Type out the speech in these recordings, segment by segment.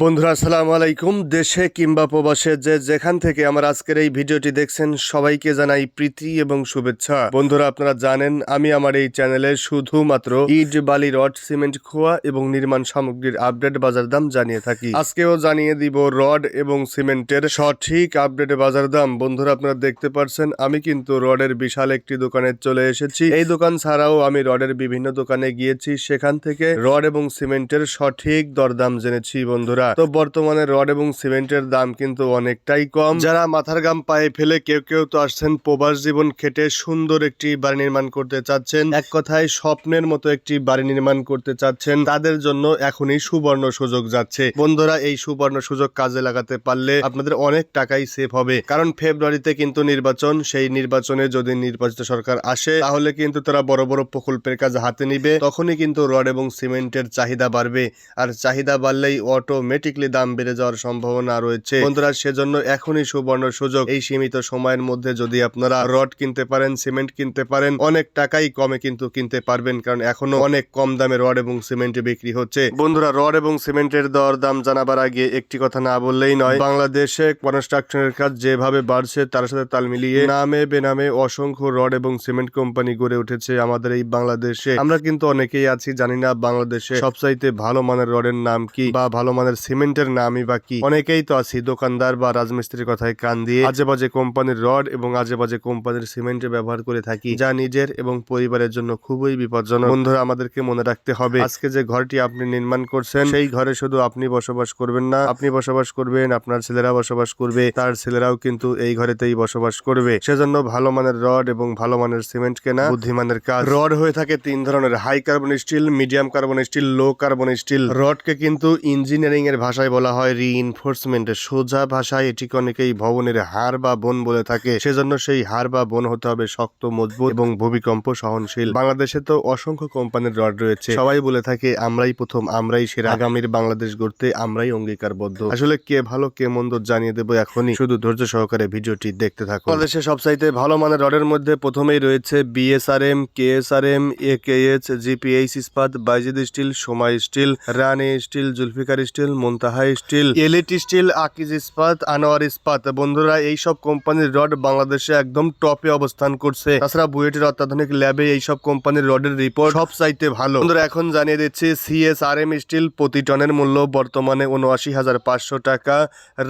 বন্ধুরা, আসসালামু আলাইকুম। দেশে কিংবা প্রবাসে যে যেখান থেকে আমার আজকের এই ভিডিওটি দেখছেন, সবাইকে জানাই প্রীতি এবং শুভেচ্ছা। বন্ধুরা, আপনারা জানেন, আমি আমার এই চ্যানেলে শুধুমাত্র ইট, বালি, রড, সিমেন্ট, খোয়া এবং নির্মাণ সামগ্রীর আপডেট বাজার দাম জানিয়ে থাকি। আজকেও জানিয়ে দিব রড এবং সিমেন্টের সঠিক আপডেট বাজার দাম। বন্ধুরা, আপনারা দেখতে পারছেন, আমি কিন্তু রডের বিশাল একটি দোকানে চলে এসেছি। এই দোকান ছাড়াও আমি রডের বিভিন্ন দোকানে গিয়েছি। সেখান থেকে রড এবং সিমেন্টের সঠিক দরদাম জেনেছি, বন্ধুরা। তো বর্তমানে রড এবং সিমেন্টের দাম কিন্তু অনেকটাই কম। যারা মাথার গাম পায়ে ফেলে কেউ কেউ তো আসছেন প্রবাস জীবন খেটে সুন্দর একটি বাড়ি নির্মাণ করতে চাচ্ছেন। এক কথায় স্বপ্নের মতো একটি বাড়ি নির্মাণ করতে চাচ্ছেন। তাদের জন্য এখনই সুবর্ণ সুযোগ যাচ্ছে। বন্ধুরা এই সুবর্ণ সুযোগ কাজে লাগাতে পারলে আপনাদের অনেক টাকাই সেভ হবে। কারণ ফেব্রুয়ারিতে কিন্তু নির্বাচন সেই নির্বাচনে যদি নির্বাচিত সরকার আসে তাহলে কিন্তু তারা বড় বড় প্রকল্পের কাজ হাতে নিবে। তখনই কিন্তু রড এবং সিমেন্টের চাহিদা বাড়বে। আর চাহিদা বাড়লেই অটোমেটিকলি দাম বেড়ে যাওয়ার সম্ভাবনা রয়েছে। বন্ধুরা, সেজন্য এখনই সুবর্ণ সুযোগ। এই সীমিত সময়ের মধ্যে যদি আপনারা রড কিনতে পারেন, সিমেন্ট কিনতে পারেন, অনেক টাকাই কমে কিন্তু কিনতে পারবেন, কারণ এখনও অনেক কম দামে রড এবং সিমেন্ট বিক্রি হচ্ছে। বন্ধুরা, রড এবং সিমেন্টের দর দাম জানাবার আগে একটি কথা না বললেই নয়, বাংলাদেশে কনস্ট্রাকশনের কাজ যেভাবে বাড়ছে, তার সাথে তাল মিলিয়ে নামে বেনামে অসংখ্য রড এবং সিমেন্ট কোম্পানি গড়ে উঠেছে আমাদের এই বাংলাদেশে। আমরা কিন্তু অনেকেই আছি, জানি না বাংলাদেশে সবচাইতে ভালো মানের রডের নাম কি বা ভালো মানের সিমেন্টের নামই বা কি? অনেকেই তো আছি দোকানদার বা রাজমিস্ত্রির কথায় কান দিয়ে আজে বাজে কোম্পানির রড এবং আজে বাজে কোম্পানির সিমেন্ট ব্যবহার করে থাকি, যা নিজের এবং পরিবারের জন্য খুবই বিপজ্জনক। বন্ধুরা, আমাদেরকে মনে রাখতে হবে, আজকে যে ঘরটি আপনি নির্মাণ করছেন, সেই ঘরে শুধু আপনি বসবাস করবেন না, আপনি বসবাস করবেন, আপনার ছেলেরা বসবাস করবে, তার ছেলেরাও কিন্তু এই ঘরেতেই বসবাস করবে। সেজন্য ভালো মানের রড এবং ভালো মানের সিমেন্ট কেনা বুদ্ধিমানের কাজ। রড হয়ে থাকে তিন ধরনের, high carbon steel, medium carbon steel, low carbon steel. রডকে কিন্তু ইঞ্জিনিয়ারিং ভাষায় বলা হয় রিইনফোর্সমেন্ট সোজা ভাষায় এটিকে অনেকেই ভবনের হার বা বন বলে থাকে। সেজন্য সেই হার বা বন হতে হবে শক্ত, মজবুত এবং ভূমিকম্প সহনশীল। বাংলাদেশে তো অসংখ্য কোম্পানির রড রয়েছে। সবাই বলে থাকে, আমরাই প্রথম, আমরাই সেরা। আগামীর বাংলাদেশ গড়তে আমরাই অঙ্গীকারবদ্ধ। আসলে কে ভালো, কে মন্দ জানিয়ে দেবো এখনই। শুধু ধৈর্য সহকারে ভিডিওটি দেখতে থাকুন। বাংলাদেশে সবচাইতে ভালো মানের রডের মধ্যে প্রথমেই রয়েছে BSRM KSRM AKS GPH Ispat Baizid steel Shomoy steel রানে steel Zulfiqar steel Muntaha steel LET steel Akij Ispat Anwar Ispat. বন্ধুরা এই সব কোম্পানির রড বাংলাদেশে একদম টপে অবস্থান করছে। তাছাড়া বুয়েটের অত্যাধুনিক ল্যাবে এই সব কোম্পানির রডের রিপোর্ট সব চাইতে ভালো। বন্ধুরা এখন জানিয়ে দিচ্ছি সিএসআরএম স্টিল প্রতি টনের মূল্য বর্তমানে উনআশি হাজার পাঁচশো টাকা।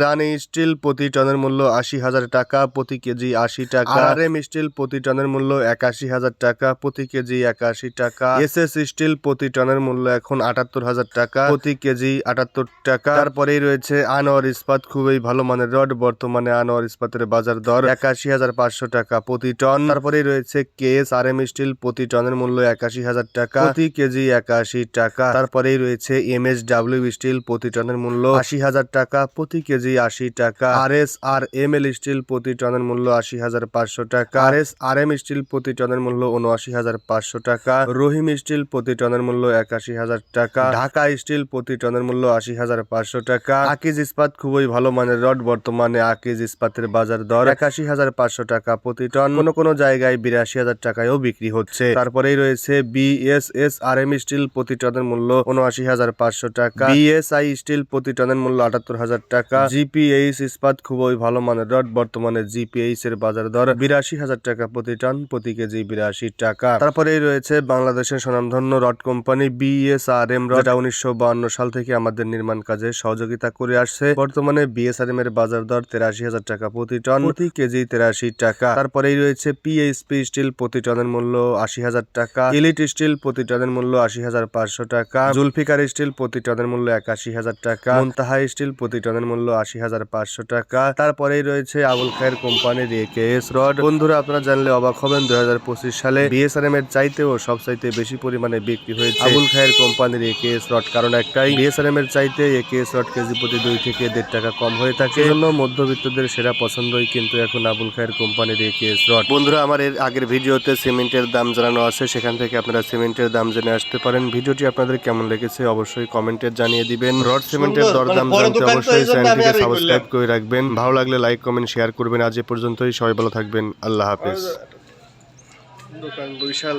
রানি স্টিল প্রতি টনের মূল্য আশি হাজার টাকা প্রতি কেজি আশি টাকা। আর এম স্টিল প্রতি টনের মূল্য একাশি হাজার টাকা প্রতি কেজি একাশি টাকা। এস এস স্টিল প্রতি টনের মূল্য এখন আটাত্তর হাজার টাকা প্রতি কেজি আটাত্তর টাকা। তারপরেই রয়েছে আনোয়ার ইস্পাত, খুবই ভালো মানের রড। বর্তমানে আনোয়ার ইস্পাতের বাজার দর একাশি হাজার পাঁচশো টাকা প্রতি টন। তারপরেই রয়েছে কেস আর এম স্টিল, প্রতি টনের মূল্য একাশি হাজার টাকা। প্রতি কেজি একাশি টাকা। তারপরেই রয়েছে এম এস ডাব্লিউ স্টিল, প্রতি টনের মূল্য আশি হাজার টাকা। প্রতি কেজি আশি টাকা। R S R M L steel, প্রতি টনের মূল্য আশি হাজার পাঁচশো টাকা। R S R M steel, প্রতি টনের মূল্য উনআশি হাজার পাঁচশো টাকা। রহিম স্টিল, প্রতি টনের মূল্য একাশি হাজার টাকা। ঢাকা স্টিল, প্রতি টনের মূল্য আশি হাজার পাঁচশো টাকা। আকিজ ইস্পাত খুবই ভালো মানের রড, বর্তমানে আকিজ ইস্পাতের বাজার দর একাশি হাজার পাঁচশো টাকা প্রতি টন। কোনো কোনো জায়গায় বিরাশি হাজার টাকায়ও বিক্রি হচ্ছে। তারপরেই রয়েছে বিএসএস আর এম স্টিল প্রতি টনের মূল্য উনআশি হাজার পাঁচশো টাকা। বিএসআই স্টিল প্রতি টনের মূল্য আটাত্তর হাজার টাকা। জিপিএইচ ইস্পাত খুবই ভালো মানের রড, বর্তমানে জিপিএইচ এর বাজার দর বিরাশি হাজার টাকা প্রতি টন, প্রতি কেজি বিরাশি টাকা। তারপরেই রয়েছে বাংলাদেশের স্বনামধন্য রড কোম্পানি বিএসআরএম রড। উনিশশো সাল থেকে আমাদের নির্মাণ কাজে সহযোগিতা করে আসছে। বর্তমানে বিএসআরএম এর বাজার দর তেরাশি হাজার টাকা প্রতি টন প্রতি কেজি তেরাশি টাকা। তারপরেই রয়েছে পিএইচপি স্টিল প্রতি টনের মূল্য আশি হাজার টাকা ইলিট স্টিল প্রতি টনের মূল্য আশি হাজার পাঁচশো টাকা জুলফিকার স্টিল প্রতি টনের মূল্য একাশি হাজার টাকা মুনতাহা স্টিল প্রতি টনের মূল্য আশি হাজার পাঁচশো টাকা। তারপরেই রয়েছে আবুল খায়ের কোম্পানির একেএস রড। বন্ধুরা আপনারা জানলে অবাক হবেন দুই হাজার পঁচিশ সালে বিএসআরএম এর চাইতেও সবচাইতে বেশি পরিমাণে বিক্রি হয়েছে আবুল খায়ের কোম্পানির একেএস রড। কারণ একটাই বিএসআরএম এর চাইতে একেএস রড কেজি প্রতি দুই থেকে দেড় টাকা কম হয়ে থাকে। জন্য মধ্যবিত্তদের সেরা পছন্দই কিন্তু এখন আবুল খায়ের কোম্পানির একেএস রড বন্ধুরা আমার এর আগের ভিডিওতে সিমেন্টের দাম জানানো আছে সেখান থেকে আপনারা সিমেন্টের দাম জেনে আসতে পারেন। ভিডিওটি আপনাদের কেমন লেগেছে অবশ্যই কমেন্টে জানিয়ে দিবেন। রড সিমেন্টের দরদাম বড় জানতে অবশ্যই চ্যানেলটিকে সাবস্ক্রাইব করে রাখবেন। ভালো লাগলে লাইক কমেন্ট শেয়ার করবেন। আজ এ পর্যন্তই। সবাই ভালো থাকবেন। আল্লাহ হাফেজ। দোকান বিশাল